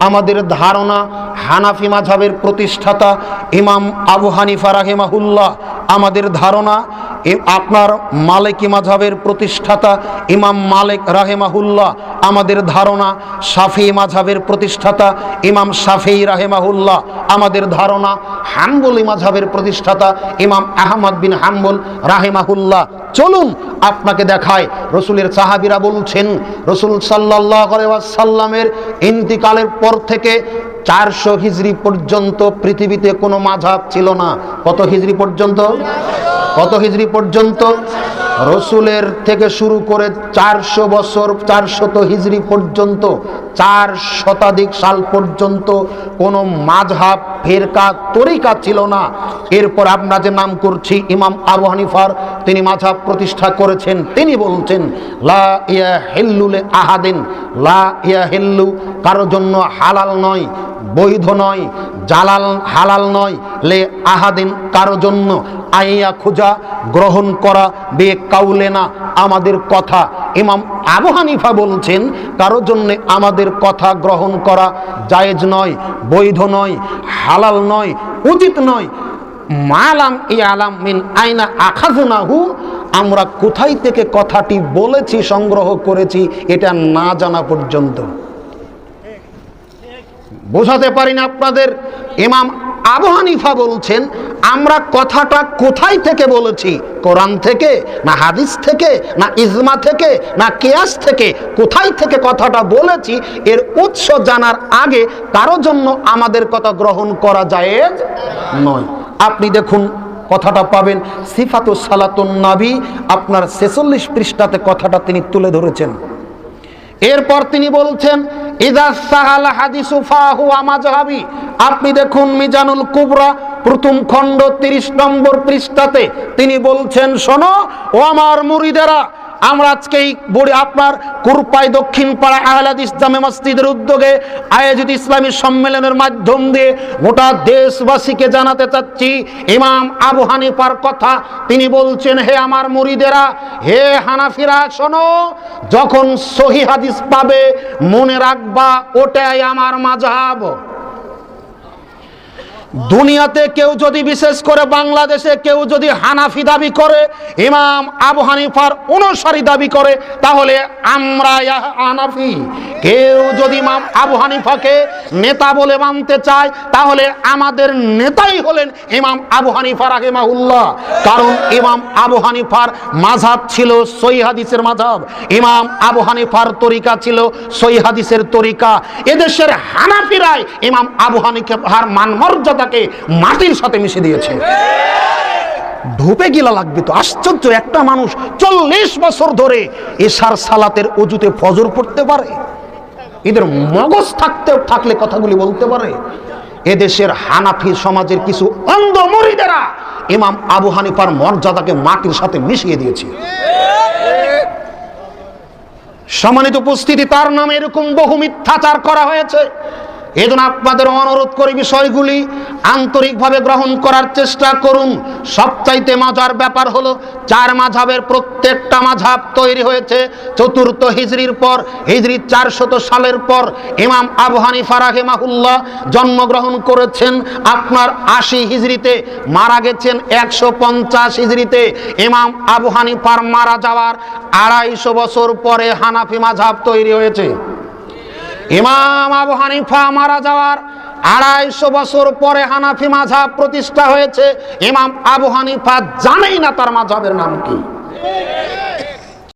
আমাদের ধারণা হানাফি মাঝাবের প্রতিষ্ঠাতা ইমাম আবু হানিফা রাহেমাহুল্লাহ। আমাদের ধারণা আপনার মালিকি মাঝাবের প্রতিষ্ঠাতা ইমাম মালিক রাহেমাহুল্লাহ, আমাদের ধারণা শাফি মাঝাবের প্রতিষ্ঠাতা ইমাম শাফি রাহেমাহুল্লাহ, আমাদের ধারণা হাম্বলি মাঝাবের প্রতিষ্ঠাতা ইমাম আহমদ বিন হাম্বল রাহেমাহুল্লাহ। চলুন আপনাকে দেখায়, রসুলের সাহাবিরা বলছেন, রসুল সাল্লাহ সাল্লামের ইন্তিকালের পর থেকে চারশো হিজড়ি পর্যন্ত পৃথিবীতে কোনো মাঝাব ছিল না। কত হিজড়ি পর্যন্ত? কত হিজড়ি পর্যন্ত? রসুলের থেকে শুরু করে চারশো বছর, চারশত হিজড়ি পর্যন্ত, চার শতাধিক সাল পর্যন্ত কোনো মাঝহাব, ফেরকা, তরিকা ছিল না। এরপর আমরা যে নাম করছি ইমাম আবু হানিফার, তিনি মাঝহাব প্রতিষ্ঠা করেছেন। তিনি বলছেন, লা ইয়া হেল্লুলে আহাদিন, লা ইয়া হেল্লু কারও জন্য হালাল নয়, বৈধ নয়, জালাল, হালাল নয়, লে আহাদিন কারও জন্য আইয়া খোঁজা গ্রহণ করা, বে কাউলে না আমাদের কথা। ইমাম আবু হানিফা বলছেন, কারও জন্য আমাদের কথা গ্রহণ করা জায়েজ নয়, বৈধ নয়, হালাল নয়, উচিত নয়। মালাম ই আলাম মিন আইনা আখাজনাহু আমরা কোথায় থেকে কথাটি বলেছি, সংগ্রহ করেছি, এটা না জানা পর্যন্ত। বোঝাতে পারি না আপনাদের? ইমাম আবু হানিফা বলছেন, আমরা কথাটা কোথায় থেকে বলেছি? কোরআন থেকে, না হাদিস থেকে, না ইজমা থেকে, না কেয়াস থেকে? কোথায় থেকে কথাটা বলেছি? এর উৎস জানার আগে কারও জন্য আমাদের কথা গ্রহণ করা যায় নয়। আপনি দেখুন, কথাটা পাবেন সিফাতু সালাতুন নাবি আপনার ছেচল্লিশ পৃষ্ঠাতে কথাটা তিনি তুলে ধরেছেন। এরপর তিনি বলছেন, ইদা সাহাল হাদিসু ফাহু আমাজহাবি আপনি দেখুন মিজানুল কুবরা, প্রথম খণ্ড 30 নম্বর পৃষ্ঠাতে তিনি বলছেন, শোনো, ও আমার মুরিদেরা, আমরা আজকে এই বড়ি আপনার কুরপাই দক্ষিণ পাড়া আহলাদিস জামে মসজিদের উদ্যোগে আয়োজিত ইসলামী সম্মেলনের মাধ্যম দিয়ে গোটা দেশবাসীকে জানাতে চাচ্ছি, ইমাম আবু হানিফার কথা তিনি বলছেন, হে আমার মুরিদেরা, হে হানাফিরা, শোনো, যখন সহি হাদিস পাবে, মনে রাখবা, ওটাই আমার মাঝহাব দুনিয়াতে কেউ যদি বিশেষ করে বাংলাদেশে কেউ যদি হানাফি দাবি করে, ইমাম আবু হানিফার অনুসারী দাবি করে, তাহলে আমরা হানাফি। কেউ যদি ইমাম আবু হানিফাকে নেতা বলে মানতে চায়, তাহলে আমাদের নেতাই হলেন ইমাম আবু হানিফা রাহেমাহুল্লাহ। কারণ ইমাম আবু হানিফার মাঝাব ছিল সই হাদিসের মাঝাব ইমাম আবু হানিফার তরিকা ছিল সই হাদিসের তরিকা। এদেশের হানাফিরাই ইমাম আবু হানিফার মান মর্যাদাকে মাটির সাথে মিশে দিয়েছে। ঢুপে গিলা লাগবে তো, আশ্চর্য, একটা মানুষ চল্লিশ বছর ধরে এশার সালাতের অজুতে ফজর পড়তে পারে? এদের মগজ থাকতে, থাকলে কথাগুলি বলতে পারে? এদেশের হানাফি সমাজের কিছু অন্ধ মরিদেরা ইমাম আবু হানিফার মর্যাদাকে মাটির সাথে মিশিয়ে দিয়েছে। সম্মানিত উপস্থিতি, তার নামে এরকম বহু মিথ্যাচার করা হয়েছে। এজন্য আপনাদের অনুরোধ করি বিষয়গুলি আন্তরিকভাবে গ্রহণ করার চেষ্টা করুন। সবচাইতে মজার ব্যাপার হলো, চার মাঝাবের প্রত্যেকটা মাঝাব তৈরি হয়েছে। চতুর্থ হিজরির পর হিজরির চারশত সালের পর ইমাম আবু হানিফা রাহেমাহুল্লাহ জন্মগ্রহণ করেছেন। আপনার আশি হিজরিতে মারা গেছেন, একশো পঞ্চাশ হিজরিতে ইমাম আবু হানিফার মারা যাওয়ার আড়াইশো বছর পরে হানাফি মাঝাব তৈরি হয়েছে। ইমাম আবু হানিফা মারা যাওয়ার আড়াইশো বছর পরে হানাফি মাঝাব প্রতিষ্ঠা হয়েছে। ইমাম আবু হানিফা জানেই না তার মাঝাবের নাম কি।